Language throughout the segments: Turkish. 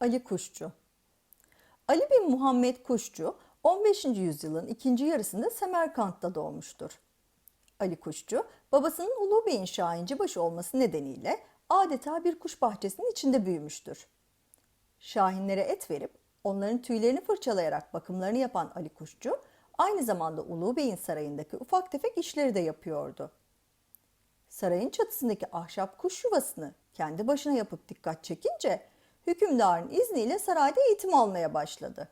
Ali Kuşçu Ali bin Muhammed Kuşçu 15. yüzyılın ikinci yarısında Semerkant'ta doğmuştur. Ali Kuşçu, babasının Ulu Bey'in şahincibaşı olması nedeniyle adeta bir kuş bahçesinin içinde büyümüştür. Şahinlere et verip onların tüylerini fırçalayarak bakımlarını yapan Ali Kuşçu, aynı zamanda Ulu Bey'in sarayındaki ufak tefek işleri de yapıyordu. Sarayın çatısındaki ahşap kuş yuvasını kendi başına yapıp dikkat çekince hükümdarın izniyle sarayda eğitim almaya başladı.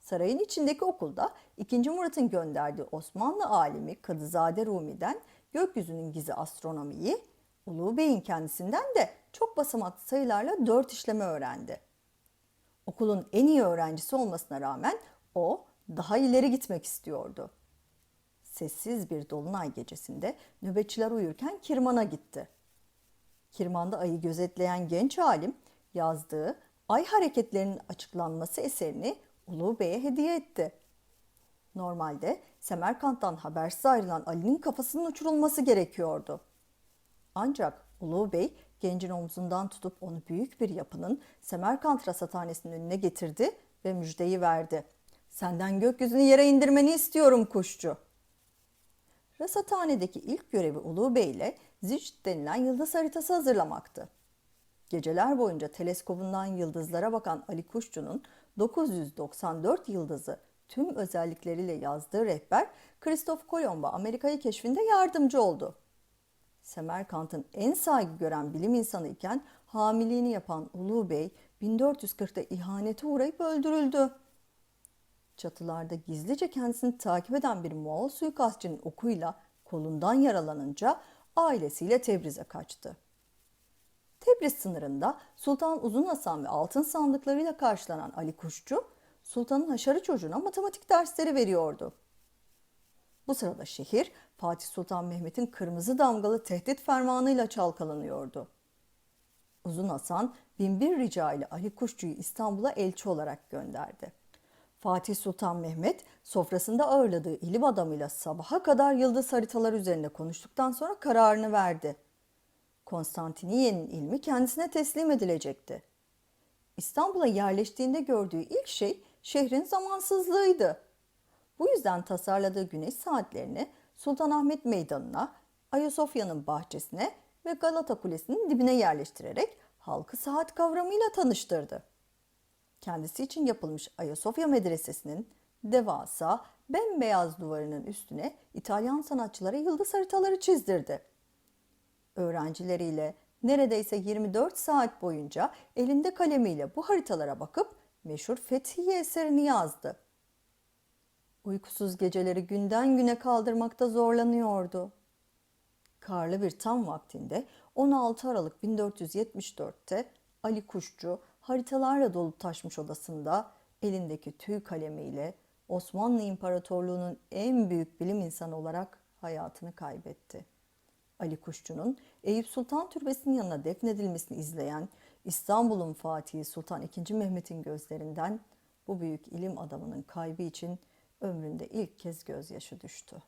Sarayın içindeki okulda 2. Murat'ın gönderdiği Osmanlı alimi Kadızade Rumi'den gökyüzünün gizi astronomiyi, Ulu Bey'in kendisinden de çok basamaklı sayılarla dört işleme öğrendi. Okulun en iyi öğrencisi olmasına rağmen o daha ileri gitmek istiyordu. Sessiz bir dolunay gecesinde nöbetçiler uyurken Kirman'a gitti. Kirman'da ayı gözetleyen genç alim yazdığı Ay hareketlerinin açıklanması eserini Ulu Bey'e hediye etti. Normalde Semerkant'tan habersiz ayrılan Ali'nin kafasının uçurulması gerekiyordu. Ancak Ulu Bey gencin omzundan tutup onu büyük bir yapının Semerkant rasathanesinin önüne getirdi ve müjdeyi verdi. Senden gökyüzünü yere indirmeni istiyorum kuşçu. Rasathanedeki ilk görevi Ulu Bey ile Zicht denilen yıldız haritası hazırlamaktı. Geceler boyunca teleskobundan yıldızlara bakan Ali Kuşçu'nun 994 yıldızı tüm özellikleriyle yazdığı rehber Kristof Kolomb'a Amerika'yı keşfinde yardımcı oldu. Semerkant'ın en saygı gören bilim insanı iken hamiliğini yapan Ulu Bey 1440'da ihanete uğrayıp öldürüldü. Çatılarda gizlice kendisini takip eden bir Moğol suikastçının okuyla kolundan yaralanınca ailesiyle Tebriz'e kaçtı. Tebriz sınırında Sultan Uzun Hasan ve altın sandıklarıyla karşılanan Ali Kuşçu, Sultan'ın haşarı çocuğuna matematik dersleri veriyordu. Bu sırada şehir Fatih Sultan Mehmet'in kırmızı damgalı tehdit fermanıyla çalkalanıyordu. Uzun Hasan binbir rica ile Ali Kuşçu'yu İstanbul'a elçi olarak gönderdi. Fatih Sultan Mehmet sofrasında ağırladığı ilim adamıyla sabaha kadar yıldız haritalar üzerinde konuştuktan sonra kararını verdi. Konstantiniye'nin ilmi kendisine teslim edilecekti. İstanbul'a yerleştiğinde gördüğü ilk şey şehrin zamansızlığıydı. Bu yüzden tasarladığı güneş saatlerini Sultanahmet Meydanı'na, Ayasofya'nın bahçesine ve Galata Kulesi'nin dibine yerleştirerek halkı saat kavramıyla tanıştırdı. Kendisi için yapılmış Ayasofya Medresesi'nin devasa bembeyaz duvarının üstüne İtalyan sanatçılara yıldız haritaları çizdirdi. Öğrencileriyle neredeyse 24 saat boyunca elinde kalemiyle bu haritalara bakıp meşhur Fethiye eserini yazdı. Uykusuz geceleri günden güne kaldırmakta zorlanıyordu. Karlı bir tam vaktinde 16 Aralık 1474'te Ali Kuşçu haritalarla dolu taşmış odasında elindeki tüy kalemiyle Osmanlı İmparatorluğu'nun en büyük bilim insanı olarak hayatını kaybetti. Ali Kuşçu'nun Eyüp Sultan Türbesi'nin yanına defnedilmesini izleyen İstanbul'un Fatihi Sultan II. Mehmet'in gözlerinden bu büyük ilim adamının kaybı için ömründe ilk kez gözyaşı düştü.